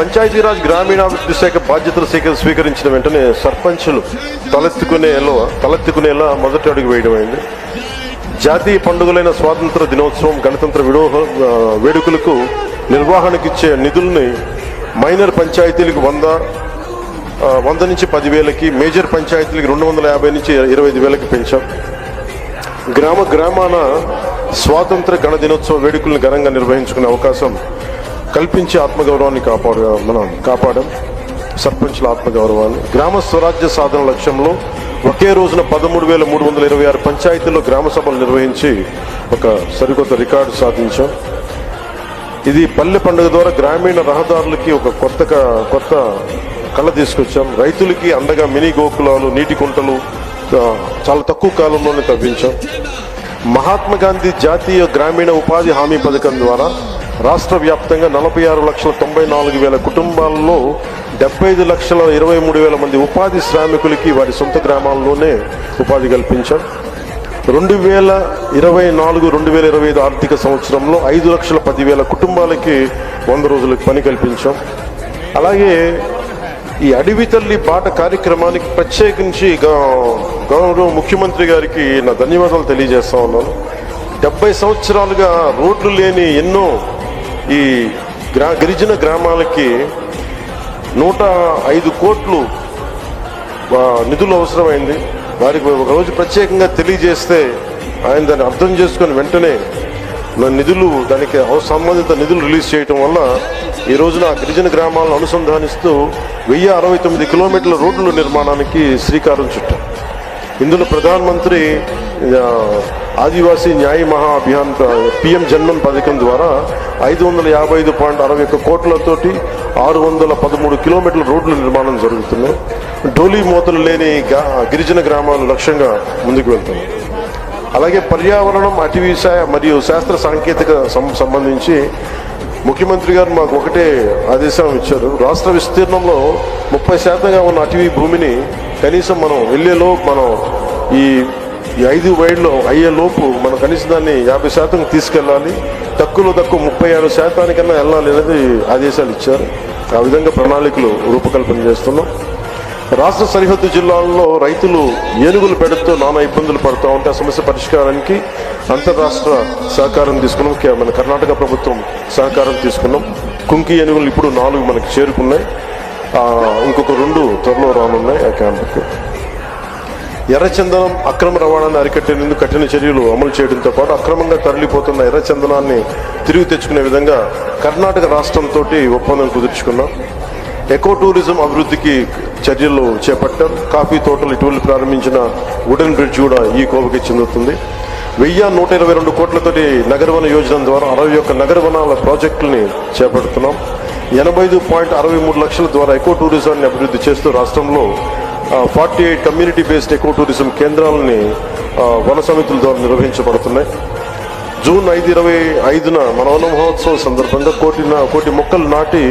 పంచాయతీరాజ్ గ్రామీణాభివృద్ధి శాఖ బాధ్యతలు స్వీకరించిన వెంటనే సర్పంచులు తలెత్తుకునేలో తలెత్తుకునేలా మొదటి అడుగు వేయడం అయింది. జాతీయ పండుగలైన స్వాతంత్ర దినోత్సవం గణతంత్ర విడోహ వేడుకలకు నిర్వహణకిచ్చే నిధుల్ని మైనర్ పంచాయతీలకు వంద వంద నుంచి పదివేలకి మేజర్ పంచాయతీలకు రెండు వందల యాభై నుంచి ఇరవై ఐదు వేలకి పెంచాం. గ్రామ గ్రామాన స్వాతంత్ర గణ దినోత్సవ వేడుకలను ఘనంగా నిర్వహించుకునే అవకాశం కల్పించి ఆత్మగౌరవాన్ని కాపాడు మనం కాపాడాం. సర్పంచ్ల ఆత్మగౌరవాన్ని గ్రామ స్వరాజ్య సాధన లక్ష్యంలో ఒకే రోజున పదమూడు వేల మూడు వందల ఇరవై ఆరు పంచాయతీల్లో గ్రామ సభలు నిర్వహించి ఒక సరికొత్త రికార్డు సాధించాం. ఇది పల్లె పండుగ ద్వారా గ్రామీణ రహదారులకి ఒక కొత్త కొత్త కళ తీసుకొచ్చాం. రైతులకి అండగా మినీ గోకులాలు నీటి కుంటలు చాలా తక్కువ కాలంలోనే తవ్వించాం. మహాత్మా గాంధీ జాతీయ గ్రామీణ ఉపాధి హామీ పథకం ద్వారా రాష్ట్ర వ్యాప్తంగా నలభై ఆరు లక్షల తొంభై నాలుగు వేల కుటుంబాల్లో డెబ్బై ఐదు లక్షల ఇరవై మూడు వేల మంది ఉపాధి శ్రామికులకి వారి సొంత గ్రామాల్లోనే ఉపాధి కల్పించాం రెండు వేల ఇరవై నాలుగు రెండు వేల ఇరవై ఐదు ఆర్థిక సంవత్సరంలో ఐదు లక్షల పదివేల కుటుంబాలకి వంద రోజులకు పని కల్పించాం. అలాగే ఈ అడవి తల్లి బాట కార్యక్రమానికి ప్రత్యేకించి గౌరవ ముఖ్యమంత్రి గారికి నా ధన్యవాదాలు తెలియజేస్తా ఉన్నాను. డెబ్బై సంవత్సరాలుగా రోడ్లు లేని ఎన్నో ఈ గ్రా గిరిజన గ్రామాలకి నూట ఐదు కోట్లు నిధులు అవసరమైంది. వారికి ఒక రోజు ప్రత్యేకంగా తెలియజేస్తే ఆయన దాన్ని అర్థం చేసుకొని వెంటనే నిధులు దానికి సంబంధిత నిధులు రిలీజ్ చేయటం వల్ల ఈ రోజున గిరిజన గ్రామాలను అనుసంధానిస్తూ వెయ్యి అరవై తొమ్మిది కిలోమీటర్ల రోడ్ల నిర్మాణానికి శ్రీకారం చుట్టాం. ఇందులో ప్రధానమంత్రి మంత్రి ఆదివాసీ న్యాయ మహా అభియాన్ పిఎం జన్మన్ పథకం ద్వారా ఐదు వందల యాభై ఐదు పాయింట్ అరవై ఒక్క కోట్లతోటి ఆరు వందల పదమూడు కిలోమీటర్ల రోడ్ల నిర్మాణం జరుగుతున్నాయి. డోలీ మూతలు లేని గిరిజన గ్రామాలు లక్ష్యంగా ముందుకు వెళ్తున్నాయి. అలాగే పర్యావరణం అటవీ మరియు శాస్త్ర సాంకేతిక సం- సంబంధించి ముఖ్యమంత్రి గారు మాకు ఒకటే ఆదేశం ఇచ్చారు. రాష్ట్ర విస్తీర్ణంలో ముప్పై శాతంగా ఉన్న అటవీ భూమిని కనీసం మనం వెళ్ళేలోపు మనం ఈ ఈ ఐదు వైడ్లో అయ్యే లోపు మనం కనీసం దాన్ని యాభై శాతం తీసుకెళ్ళాలి. తక్కువలో తక్కువ ముప్పై ఆరు శాతానికన్నా వెళ్ళాలి అనేది ఆదేశాలు ఇచ్చారు. ఆ విధంగా ప్రణాళికలు రూపకల్పన చేస్తున్నాం. రాష్ట్ర సరిహద్దు జిల్లాల్లో రైతులు ఏనుగులు పెడుతూ నానా ఇబ్బందులు పడుతూ ఉంటే ఆ సమస్య పరిష్కారానికి అంతరాష్ట్ర సహకారం తీసుకున్నాం. కే- మన కర్ణాటక ప్రభుత్వం సహకారం తీసుకున్నాం. కుంకి ఏనుగులు ఇప్పుడు నాలుగు మనకి చేరుకున్నాయి. ఇంకొక రెండు త్వరలో రానున్నాయి. ఆ క్యాంపుకి ఎర్రచందనం అక్రమ రవాణాన్ని అరికట్టేందుకు కఠిన చర్యలు అమలు చేయడంతో పాటు అక్రమంగా తరలిపోతున్న ఎర్రచందనాన్ని తిరిగి తెచ్చుకునే విధంగా కర్ణాటక రాష్ట్రంతో ఒప్పందం కుదుర్చుకున్నాం. ఎకో టూరిజం అభివృద్ధికి చర్యలు చేపట్టాం. కాఫీ తోటలు ఇటీవల ప్రారంభించిన వుడెన్ బ్రిడ్జ్ కూడా ఈ కోవకి చెందుతుంది. వెయ్యి నూట ఇరవై రెండు కోట్లతోటి నగరవన యోజన ద్వారా అరవై ఒక్క నగరవనాల ప్రాజెక్టుల్ని చేపడుతున్నాం. ఎనభై ఐదు పాయింట్ అరవై మూడు లక్షల ద్వారా ఎకో టూరిజాన్ని అభివృద్ధి చేస్తూ రాష్ట్రంలో forty eight community based eco tourism కేంద్రాలని వన సమితుల ద్వారా నిర్వహించబడుతున్నాయి. జూన్ ఐదు ఇరవై ఐదున మన వన మహోత్సవం సందర్భంగా కోటి కోటి మొక్కలు నాటి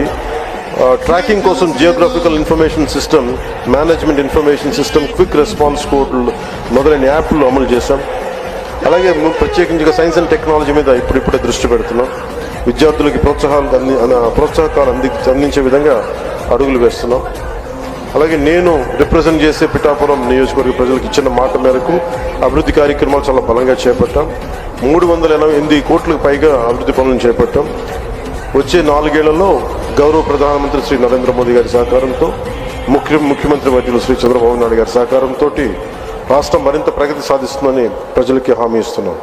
ట్రాకింగ్ కోసం geographical information system management information system quick response కోడ్లు మొదలైన యాప్లు అమలు చేశాం. అలాగే మేము ప్రత్యేకించి సైన్స్ అండ్ టెక్నాలజీ మీద ఇప్పుడిప్పుడే దృష్టి పెడుతున్నాం. విద్యార్థులకి ప్రోత్సాహాలు అంది ప్రోత్సాహకాలు అంది అందించే విధంగా అడుగులు వేస్తున్నాం. అలాగే నేను రిప్రజెంట్ చేసే పిఠాపురం నియోజకవర్గ ప్రజలకు ఇచ్చిన మాట మేరకు అభివృద్ధి కార్యక్రమాలు చాలా బలంగా చేపట్టాం. మూడు వందల ఎనభై ఎనిమిది కోట్లకు పైగా అభివృద్ధి పనులను చేపట్టాం. వచ్చే నాలుగేళ్ళలో గౌరవ ప్రధానమంత్రి శ్రీ నరేంద్ర మోదీ గారి సహకారంతో ముఖ్య ముఖ్యమంత్రి వర్యులు శ్రీ చంద్రబాబు నాయుడు గారి సహకారంతో రాష్ట్రం మరింత ప్రగతి సాధిస్తుందని ప్రజలకి హామీ ఇస్తున్నాం.